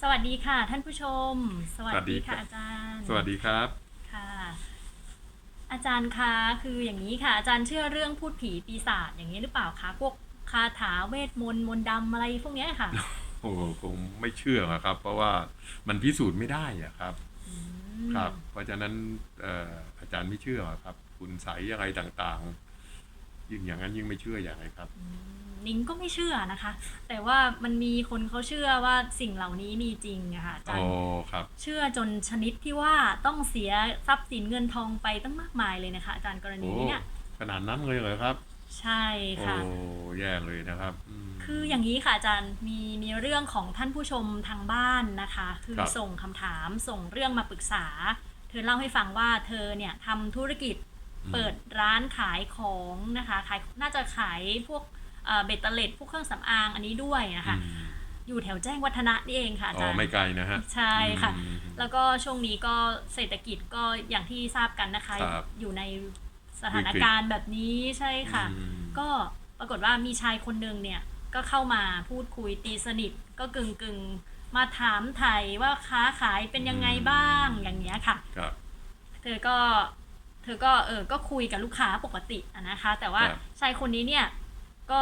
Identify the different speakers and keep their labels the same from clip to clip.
Speaker 1: สวัสดีค่ะ ท่านผู้ชม สวัส
Speaker 2: สวัสดี
Speaker 1: ดี
Speaker 2: ครั
Speaker 1: ค่ะ
Speaker 2: บ
Speaker 1: อาจารย์
Speaker 2: สวัสดีครับ
Speaker 1: ค่ะ อาจารย์คะคืออย่างนี้ค่ะ อาจารย์เชื่อเรื่องพูดผีปีศาจอย่างนี้หรือเปล่าคะพวกคาถาเวทมนต์มนต์ดำอะไรพวกเนี้ยค่ะ
Speaker 2: โอ้โหคงไม่เชื่ออะครับ เพราะว่ามันพิสูจน์ไม่ได้อะครับ
Speaker 1: อืม
Speaker 2: ครับ เพราะฉะนั้นเอ่ออาจารย์ไม่เชื่อครับ คุณใสยอะไรต่างๆ ยิ่งอย่างนั้นยิ่งไม่เชื่ออย่างไรครับ
Speaker 1: อืมนิ้งก็ไม่เชื่อนะคะ แต่ว่ามันมีคนเขาเชื่อว่าสิ่งเหล่านี้มีจริงอะค่ะอาจาร
Speaker 2: โอ้
Speaker 1: ย์
Speaker 2: ครับ
Speaker 1: เชื่อจนชนิดที่ว่าต้องเสียทรัพย์สินเงินทองไปตั้งมากมายเลยนะคะ อาจารย์กรณี
Speaker 2: โอ้
Speaker 1: นี้เนี่ย
Speaker 2: ขนาดนั้นเลยเหรอครับ
Speaker 1: ใช่
Speaker 2: โอ้
Speaker 1: ค่ะ
Speaker 2: แย่เลยนะครับม
Speaker 1: คืออย่างนี้ค่ะอาจารย์มีมีเรื่องของท่านผู้ชมทางบ้านนะคะ คือ
Speaker 2: ครับ
Speaker 1: ส่งคำถามส่งเรื่องมาปรึกษา เธอเล่าให้ฟังว่าเธอเนี่ยทำธุรกิจ
Speaker 2: อืม
Speaker 1: เปิดร้านขายของนะคะขายน่าจะขายพวกเอ่อเบตเตอร์เล็ดพวกเครื่องสำอางอันนี้ด้วยนะคะ
Speaker 2: อืม
Speaker 1: อยู่แถวแจ้งวัฒนะนี่เองค่ะอา
Speaker 2: อ๋
Speaker 1: จา
Speaker 2: อ
Speaker 1: รย์
Speaker 2: ไม่ไกลนะฮะ
Speaker 1: ใช่ค่ะ
Speaker 2: อืม
Speaker 1: แล้วก็ช่วงนี้ก็เศรษฐกิจก็อย่างที่ทราบกันนะคะ
Speaker 2: ครับ
Speaker 1: อยู่ในสถานการณ์แบบนี้ใช่ค่ะ
Speaker 2: อืม
Speaker 1: ก็ปรากฏว่ามีชายคนหนึ่งเนี่ยก็เข้ามาพูดคุยตีสนิทก็กึ่งกึ่งๆมาถามไถ่ว่าค้าขายเป็นยังไงบ้างอย่างเงี้ยค่ะ
Speaker 2: ครับ
Speaker 1: เธอก็ เธอก็เออก็คุยกับลูกค้าปกติอะนะคะ แต่ว่า
Speaker 2: ครับ
Speaker 1: ชายคนนี้เนี่ยก็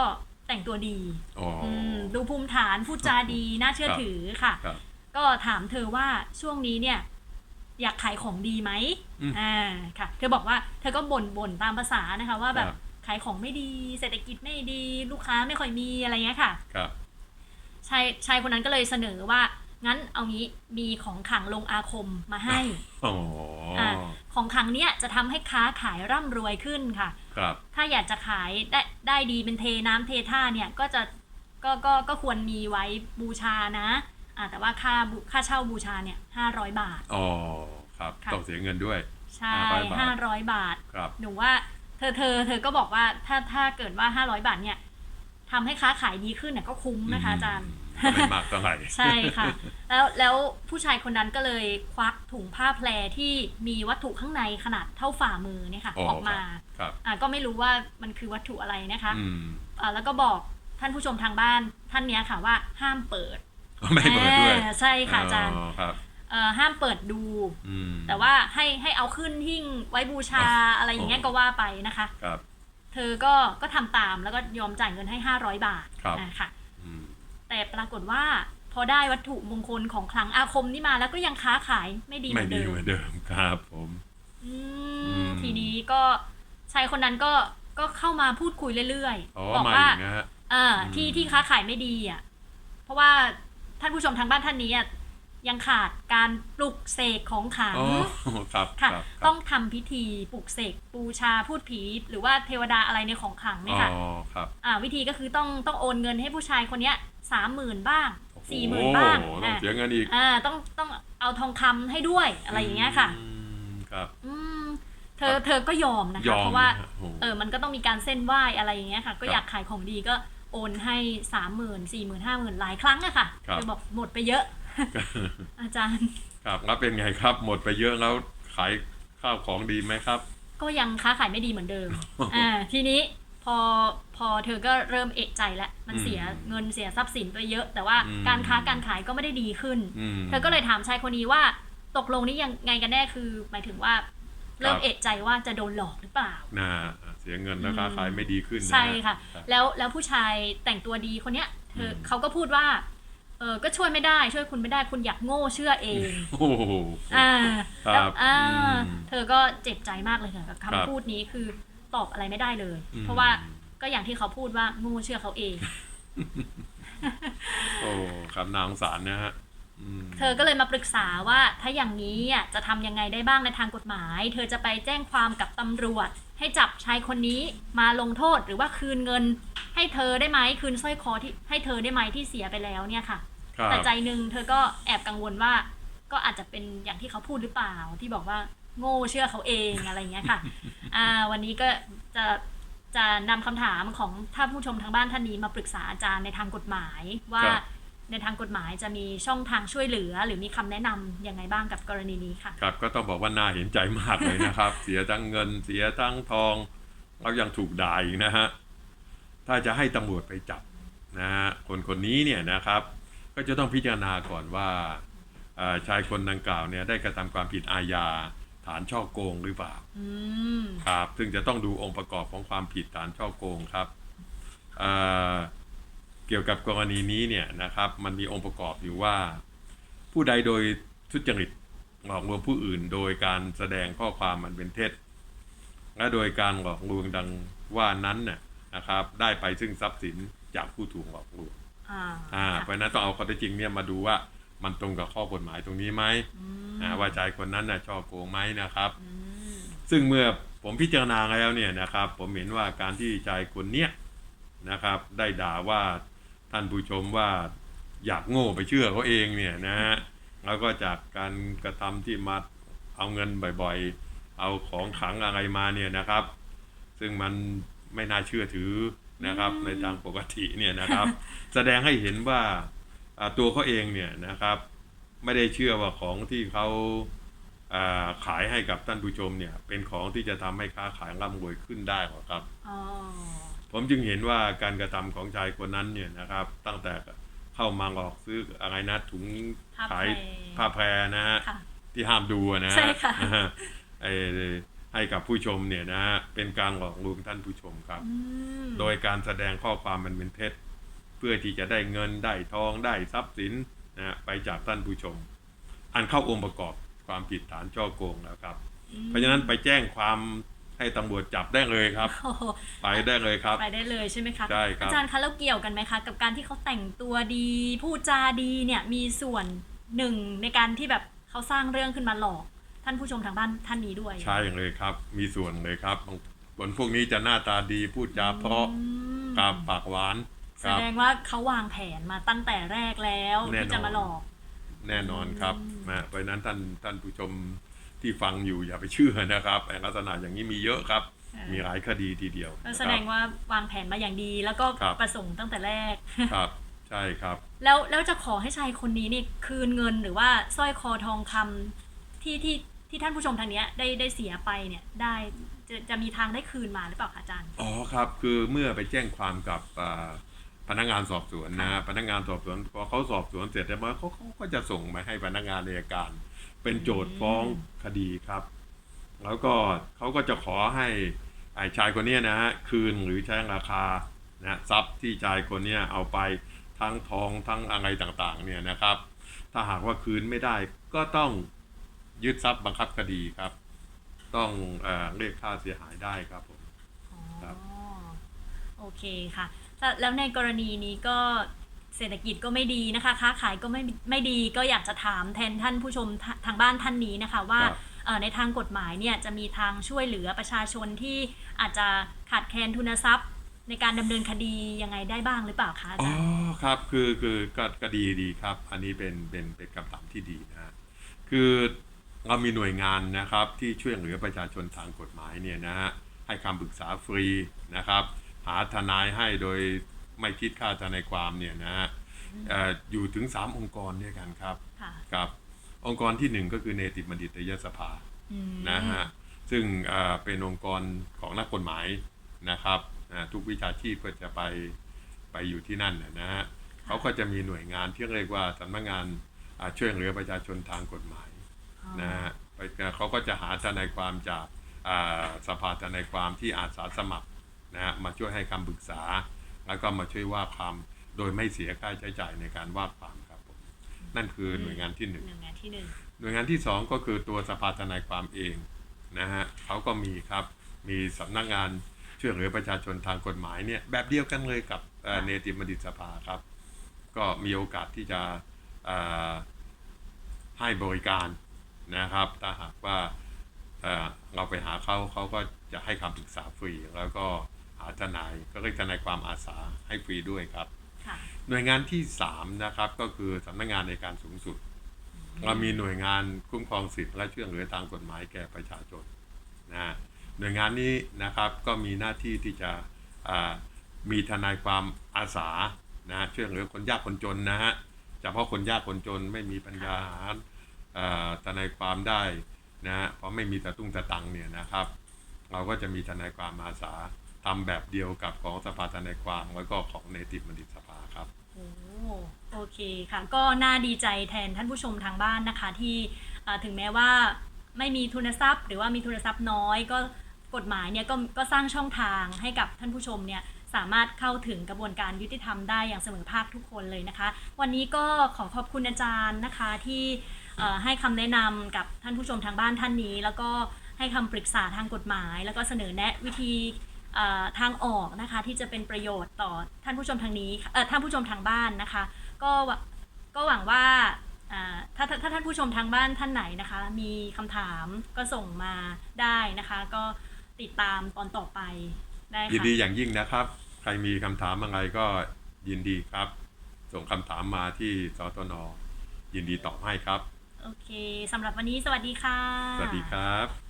Speaker 1: แต่งตัวดี
Speaker 2: อ๋ออ
Speaker 1: มดูภูมิฐานพูดจาดีน่าเชื่อ
Speaker 2: ครับ
Speaker 1: ถือค่ะ
Speaker 2: ครับ
Speaker 1: ก็ถามเธอว่าช่วงนี้เนี่ย อยากขายของดีไหม
Speaker 2: อืม
Speaker 1: อ่าค่ะ เธอบอกว่าเธอก็บ่นบ่นตามภาษานะคะ ว่าแบบ
Speaker 2: ครับ
Speaker 1: ขายของไม่ดี เศรษฐกิจไม่ดี ลูกค้าไม่ค่อยมีอะไรเงี้ยค่ะ
Speaker 2: ครับ
Speaker 1: ชายชายคนนั้นก็เลยเสนอว่า งั้นเอางี้มีของขลังลงอาคมมาให้
Speaker 2: อ๋ออ
Speaker 1: อ่าของขลังเนี้ยจะทำให้ค้าขายร่ำรวยขึ้นค่ะ
Speaker 2: ครับ
Speaker 1: ถ้าอยากจะขายได้ได้ดีเป็นเทน้ำเทท่าเนี่ยก็จะก็ก็ก็ควรมีไว้บูชานะอ่าแต่ว่าค่าบูค่าเช่าบูชาเนี่ยห้าร้อยบาท
Speaker 2: อ๋อครับ
Speaker 1: ค่ะ
Speaker 2: ต้องเสียเงินด้วย
Speaker 1: ใช่
Speaker 2: 500บาท
Speaker 1: ห้าร้อยบาท
Speaker 2: ครับ
Speaker 1: หนูว่าเธอเธอเธอก็บอกว่าถ้าถ้าเกิดว่าห้าร้อยบาทเนี่ยทำให้ค้าขายดีขึ้นเนี่ยก็คุ้มนะคะอาจารย์
Speaker 2: ก็ไม่มากเท่าไหร่
Speaker 1: ใช่ค่ะ แล้วแล้วผู้ชายคนนั้นก็เลยควักถุงผ้าแพรที่มีวัตถุข้างในขนาดเท่าฝ่ามือเนี่ยค่ะ
Speaker 2: อ๋อ
Speaker 1: ออกมา
Speaker 2: ครับ
Speaker 1: อ่าก็ไม่รู้ว่ามันคือวัตถุอะไรนะคะ
Speaker 2: อืม
Speaker 1: อ่าแล้วก็บอกท่านผู้ชมทางบ้านท่านเนี้ยค่ะว่าห้ามเปิด
Speaker 2: ไม่เปิดด้วย
Speaker 1: อ่าใช่ค่ะอาจารย์
Speaker 2: อ๋อครับ
Speaker 1: เอ่อห้ามเปิดดู
Speaker 2: อืม
Speaker 1: แต่ว่าให้ให้เอาขึ้นหิ้งไว้บูชา
Speaker 2: อ๋ออ
Speaker 1: อะไรอย่างเงี้ยก็ว่าไปนะคะ
Speaker 2: ครับ
Speaker 1: เธอก็ก็ทำตามแล้วก็ยอมจ่ายเงินให้ 500 บาท
Speaker 2: ครับ
Speaker 1: อ่าค่ะ
Speaker 2: อืม
Speaker 1: แต่ปรากฏว่าพอได้วัตถุมงคลของขลังอาคมนี่มาแล้วก็ยังค้าขายไม่ดีเห
Speaker 2: ไม่
Speaker 1: มือน
Speaker 2: ดี
Speaker 1: เดิม
Speaker 2: เหมือนเดิมครับผม
Speaker 1: อื
Speaker 2: อื
Speaker 1: ม
Speaker 2: ม
Speaker 1: ทีนี้ก็ชายคนนั้นก็ก็เข้ามาพูดคุยเรื่อย
Speaker 2: อ๋อ
Speaker 1: ๆ บอก
Speaker 2: มา
Speaker 1: ว่า
Speaker 2: อีกนะฮะ
Speaker 1: อ่า
Speaker 2: อืม
Speaker 1: ที่ที่ค้าขายไม่ดีอะ เพราะว่าท่านผู้ชมทางบ้านท่านนี้อะ ยังขาดการปลุกเสกของขลัง
Speaker 2: อ๋อครับ
Speaker 1: ค่ะ
Speaker 2: ครับ
Speaker 1: ต้องทำพิธีปลุกเสกบูชาพูดผี หรือว่าเทวดาอะไรในของขลังเนี่ยค่ะ
Speaker 2: อ๋อครับ
Speaker 1: อ่าวิธีก็คือต้องต้องโอนเงินให้ผู้ชายคนเนี้ยสามหมื่นบ้าง
Speaker 2: โอ้โสี่
Speaker 1: หมื่นบ้าง
Speaker 2: ต้อง
Speaker 1: อ่า
Speaker 2: เสียเงินอีก
Speaker 1: อ่าต้องต้องเอาทองคำให้ด้วยอะไรอย่างเงี้ยค่ะ
Speaker 2: อืมครับ
Speaker 1: อืมเธอเธอก็ยอมนะ
Speaker 2: ย
Speaker 1: คะ
Speaker 2: อม
Speaker 1: เพราะว่า
Speaker 2: นฮโอ้
Speaker 1: เออมันก็ต้องมีการเส้นไหว้อะไรอย่างเงี้ยค่ะ ก็
Speaker 2: ครับ
Speaker 1: อยากขายของดีก็โอนให้สามหมื่นสี่หมื่นห้าหมื่นหลายครั้งอะค่ะ
Speaker 2: ครับ
Speaker 1: เธอบอกหมดไปเยอะ อาจารย์
Speaker 2: ครับแล้วเป็นไงครับ หมดไปเยอะแล้วขายข้าวของดีไหมครับ
Speaker 1: ก็ยังค้าขายไม่ดีเหมือนเดิมอ่าทีนี้พอพอเธอก็เริ่มเอะใจแล้วมัน
Speaker 2: อืม
Speaker 1: เสียเงินเสียทรัพย์สินไปเยอะ แต่ว่า
Speaker 2: อืม
Speaker 1: การค้าการขายก็ไม่ได้ดีขึ้น
Speaker 2: อืม
Speaker 1: เธอก็เลยถามชายคนนี้ว่าตกลงนี่ยังไงกันแน่คือหมายถึงว่า เริ่ม
Speaker 2: ครับ
Speaker 1: เอะใจว่าจะโดนหลอกหรือเปล่า
Speaker 2: น่าเสียเงินแล้วค้าขายไม่ดีขึ้นนฮ
Speaker 1: ใช่ค่ะ
Speaker 2: รับ
Speaker 1: แล้วแล้วผู้ชายแต่งตัวดีคนเนี้ยเธออ
Speaker 2: ม
Speaker 1: เขาก็พูดว่าเออก็ช่วยไม่ได้ช่วยคุณไม่ได้คุณอยากโง่เชื่อเอง
Speaker 2: โอ้โห
Speaker 1: อ่า
Speaker 2: ครับ
Speaker 1: แล้วอ่า
Speaker 2: อืม
Speaker 1: เธอก็เจ็บใจมากเลยค่ะกับ
Speaker 2: ครับ
Speaker 1: คำพูดนี้คือตอบอะไรไม่ได้เลย
Speaker 2: อืม
Speaker 1: เพราะว่าก็อย่างที่เขาพูดว่าโง่เชื่อเขาเอง
Speaker 2: โอ้คำนางสารนะฮะอืม
Speaker 1: เธอก็เลยมาปรึกษาว่าถ้าอย่างนี้อะจะทำยังไงได้บ้างในทางกฎหมาย เธอจะไปแจ้งความกับตำรวจ ให้จับชายคนนี้มาลงโทษหรือว่าคืนเงิน ให้เธอได้ไหมคืนสร้อยคอที่ให้เธอได้ไหมที่เสียไปแล้วเนี่ยค่ะ
Speaker 2: ครับ
Speaker 1: แต่ใจหนึ่งเธอก็แอบกังวลว่า ก็อาจจะเป็นอย่างที่เขาพูดหรือเปล่า ที่บอกว่าโง่เชื่อเขาเองอะไรอย่างเงี้ยค่ะ อ่า วันนี้ก็จะจะนำคำถามของท่านผู้ชมทางบ้านท่านนี้มาปรึกษาอาจารย์ในทางกฎหมายว่า
Speaker 2: ครับ
Speaker 1: ในทางกฎหมายจะมีช่องทางช่วยเหลือ หรือมีคำแนะนำยังไงบ้างกับกรณีนี้ค่ะ
Speaker 2: ครับก็ต้องบอกว่าน่าเห็นใจมากเลยนะครับ เสียทั้งเงินเสียทั้งทองแล้วยังถูกด่าอีกนะฮะถ้าจะให้ตำรวจไปจับนะฮะคนคนนี้เนี่ยนะครับ ก็จะต้องพิจารณาก่อนว่าเอ่อชายคนดังกล่าวเนี่ยได้กระทำความผิดอาญาฐานช่อโกงหรือเปล่า
Speaker 1: อืม
Speaker 2: ครับซึ่งจะต้องดูองค์ประกอบของความผิดฐานช่อโกงครับเอ่อเกี่ยวกับกรณีนี้เนี่ยนะครับ มันมีองค์ประกอบอยู่ว่า ผู้ใดโดยทุจริตหลอกลวงผู้อื่น โดยการแสดงข้อความมันเป็นเท็จ และโดยการหลอกลวงดังว่านั้นน่ะนะครับ ได้ไปซึ่งทรัพย์สินจากผู้ถูกหลอกลวง
Speaker 1: อ่า
Speaker 2: อ่า
Speaker 1: ค่ะ
Speaker 2: เพราะฉะนั้นต้องเอาข้อเท็จจริงเนี่ยมาดูว่ามันตรงกับข้อกฎหมายตรงนี้ไหม
Speaker 1: อืม
Speaker 2: อ่าว่าชายคนนั้นน่ะช่อโกงไหมนะครับ
Speaker 1: อืม
Speaker 2: ซึ่งเมื่อผมพิจารณาแล้วเนี่ยนะครับ ผมเห็นว่าการที่ชายคนเนี้ยนะครับ ได้ด่าว่าท่านผู้ชมว่าอยากโง่ไปเชื่อเขาเองเนี่ยนะฮะแล้วก็จากการกระทำที่มาเอาเงินบ่อยๆ เอาของขลังอะไรมาเนี่ยนะครับ ซึ่งมันไม่น่าเชื่อถือ นะครับ ในทางปกติเนี่ยนะครับ แสดงให้เห็นว่าอ่าตัวเขาเองเนี่ยนะครับ ไม่ได้เชื่อว่าของที่เขาอ่าขายให้กับท่านผู้ชมเนี่ยเป็นของที่จะทำให้ค้าขายร่ำรวยขึ้นได้หรอกครับ
Speaker 1: อ๋อ
Speaker 2: ผมจึงเห็นว่าการกระทำของชายคนนั้นเนี่ยนะครับ ตั้งแต่เข้ามาหลอกซื้ออะไรนะถุง
Speaker 1: ผ้า
Speaker 2: ขาย
Speaker 1: แพร
Speaker 2: ผ้าแพรนะฮะ
Speaker 1: ค่ะ
Speaker 2: ที่ห้ามดูอะนะฮะ
Speaker 1: ใช่ค่ะ
Speaker 2: นะฮะไอ้ให้กับผู้ชมเนี่ยนะฮะเป็นการหลอกลวงท่านผู้ชมครับ
Speaker 1: อืม
Speaker 2: โดยการแสดงข้อความมันเป็นเท็จ เพื่อที่จะได้เงินได้ทองได้ทรัพย์สินนะฮะไปจากท่านผู้ชม อันเข้าองค์ประกอบความผิดฐานช่อโกงแล้วครับ เพราะฉะนั้นไปแจ้งความให้ตำรวจจับได้เลยครับ
Speaker 1: โอ้โห
Speaker 2: ไปได้เลยครับ
Speaker 1: ไปได้เลยใช่ไหมคะ
Speaker 2: ใช่ครับ
Speaker 1: อาจารย์คะแล้วเกี่ยวกันไหมคะ กับการที่เขาแต่งตัวดีพูดจาดีเนี่ยมีส่วนหนึ่งในการที่แบบเขาสร้างเรื่องขึ้นมาหลอก ท่านผู้ชมทางบ้านท่านนี้ด้วย
Speaker 2: ใช่เลยครับ มีส่วนเลยครับบางคนพวกนี้จะหน้าตาดีพูดจาเพราะ
Speaker 1: อืม
Speaker 2: กาปากหวาน
Speaker 1: แส
Speaker 2: ครับ
Speaker 1: ดงว่าเขาวางแผนมาตั้งแต่แรกแล้ว
Speaker 2: แน่นอน
Speaker 1: ที่จะมาหลอก
Speaker 2: แน่นอนครับ
Speaker 1: อืม
Speaker 2: นะเพราะฉะนั้นท่านท่านผู้ชมที่ฟังอยู่อย่าไปเชื่อนะครับไอ้ลักษณะอย่างนี้มีเยอะครับมีหลายคดีทีเดียว
Speaker 1: ก็
Speaker 2: นะ
Speaker 1: แส
Speaker 2: ค
Speaker 1: ด
Speaker 2: รับ
Speaker 1: งว่าวางแผนมาอย่างดี แล้วก็
Speaker 2: ครับ
Speaker 1: ประสงค์ตั้งแต่แรก
Speaker 2: ครับ ใช่ครับ
Speaker 1: แล้วแล้วจะขอให้ชายคนนี้นี่คืนเงินหรือว่าสร้อยคอทองคำที่ที่ ที่ท่านผู้ชมทางเนี้ยได้ได้เสียไปเนี่ยได้จะจะมีทางได้คืนมาหรือเปล่าคะอาจารย์
Speaker 2: อ๋อครับคือเมื่อไปแจ้งความกับอ่าพนักงานสอบสวนนะพนักงานสอบสวนพอเขาสอบสวนเสร็จแล้วเขาเขาก็จะส่งมาให้พนักงานอัยการ เป็นโจทย์ฟ้องคดีครับ แล้วก็เขาก็จะขอให้ไอ้ชายคนเนี้ยนะฮะคืนหรือใช้ราคานะทรัพย์ที่ชายคนเนี้ยเอาไปทั้งทองทั้งอะไรต่างๆเนี่ยนะครับ ถ้าหากว่าคืนไม่ได้ก็ต้อง ยึดทรัพย์บังคับคดีครับ ต้องเออเรียกค่าเสียหายได้ครับผม
Speaker 1: อ๋อ
Speaker 2: ครับ
Speaker 1: โอเคค่ะแต่แล้วในกรณีนี้ก็เศรษฐกิจก็ไม่ดีนะคะ ค้าขายก็ไม่ไม่ดีก็อยากจะถามแทนท่านผู้ชมทาทางบ้านท่านนี้นะคะ ว่า
Speaker 2: ครับ
Speaker 1: เอ่อในทางกฎหมายเนี่ยจะมีทางช่วยเหลือประชาชนที่อาจจะขาดแคลนทุนทรัพย์ ในการดำเนินคดียังไงได้บ้างหรือเปล่าคะอา
Speaker 2: อ๋อ
Speaker 1: จารย์
Speaker 2: ครับคือคือก็ก็ดีดีครับ อันนี้เป็นเป็นเป็นคำถามที่ดีนะฮะคือ เรามีหน่วยงานนะครับที่ช่วยเหลือประชาชนทางกฎหมายเนี่ยนะฮะให้คำปรึกษาฟรีนะครับ หาทนายให้โดยไม่คิดค่าทนายความเนี่ยนะฮะเอ่ออยู่ถึง 3 องค์กรด้วยกันครับ
Speaker 1: ค่ะ
Speaker 2: ครับ องค์กรที่หนึ่งก็คือเนติบัณฑิตยสภา
Speaker 1: อืม
Speaker 2: นะฮะซึ่งเอ่อเป็นองค์กรของนักกฎหมายนะครับอ่าทุกวิชาชีพก็จะไปไปอยู่ที่นั่นนะนะฮะเขาก็จะมีหน่วยงานที่เรียกว่าสำนักงานอ่าช่วยเหลือประชาชนทางกฎหมาย
Speaker 1: อ๋อ
Speaker 2: นะฮะไปเขาก็จะหาทนายความจากอ่าสภาทนายความที่อาสาสมัครนะฮะมาช่วยให้คำปรึกษา แล้วก็มาช่วยว่าความโดยไม่เสียค่าใช้จ่ายในการว่าความครับผมนั่นคือหน่วยงานที่หนึ่ง
Speaker 1: หน่วยงานที่หนึ่ง
Speaker 2: หน่วยงานที่สองก็คือตัวสภาทนายความเองนะฮะเขาก็มีครับมีสำนักงานช่วยเหลือประชาชนทางกฎหมายเนี่ยแบบเดียวกันเลยกับเอ่อเนติบัณฑิตสภาครับ ก็มีโอกาสที่จะเอ่อให้บริการ นะครับ ถ้าหากว่าเอ่อเราไปหาเขาเขาก็จะให้คำปรึกษาฟรี แล้วก็หาทนายก็เรียกทนายความอาสาให้ฟรีด้วยครับ
Speaker 1: ค่ะ
Speaker 2: หน่วยงานที่ 3 นะครับ ก็คือสำนักงานในการสูงสุด เรามีหน่วยงานคุ้มครองสิทธิและช่วยเหลือทางกฎหมายแก่ประชาชนนะฮะหน่วยงานนี้นะครับก็มีหน้าที่ที่จะอ่ามีทนายความอาสานะฮะช่วยเหลือคนยากคนจนนะฮะเฉพาะคนยากคนจนไม่มีปัญญาหาอ่า ทนายความได้นะฮะเพราะไม่มีตะตุ้งตะตังเนี่ยนะครับ เราก็จะมีทนายความอาสาทำแบบเดียวกับของสภาทนายความแล้วก็ของเนติบัณฑิตสภาครับ
Speaker 1: โอ้โอเคค่ะ ก็น่าดีใจแทนท่านผู้ชมทางบ้านนะคะ ที่ถึงแม้ว่าไม่มีทุนทรัพย์ หรือว่ามีทุนทรัพย์น้อยก็กฎหมายเนี่ยก็ก็สร้างช่องทางให้กับท่านผู้ชมเนี่ยสามารถเข้าถึงกระบวนการยุติธรรมได้อย่างเสมอภาคทุกคนเลยนะคะ วันนี้ก็ขอขอบคุณอาจารย์นะคะที่ ให้คำแนะนำกับท่านผู้ชมทางบ้านท่านนี้ แล้วก็ให้คำปรึกษาทางกฎหมาย แล้วก็เสนอแนะวิธีทางออกนะคะที่จะเป็นประโยชน์ต่อท่านผู้ชมทางนี้ท่านผู้ชมทางบ้านนะคะ ก็ก็หวังว่าถ้าถ้าท่านผู้ชมทางบ้านท่านไหนนะคะ มีคำถามก็ส่งมาได้นะคะ ก็ติดตามตอนต่อไปได้
Speaker 2: ยินดีอย่างยิ่งนะครับ ใครมีคำถามอะไรก็ยินดีครับ ส่งคำถามมาที่สตนยินดีตอบให้ครับ
Speaker 1: โอเคสำหรับวันนี้สวัสดีค่ะ
Speaker 2: สวัสดีครับ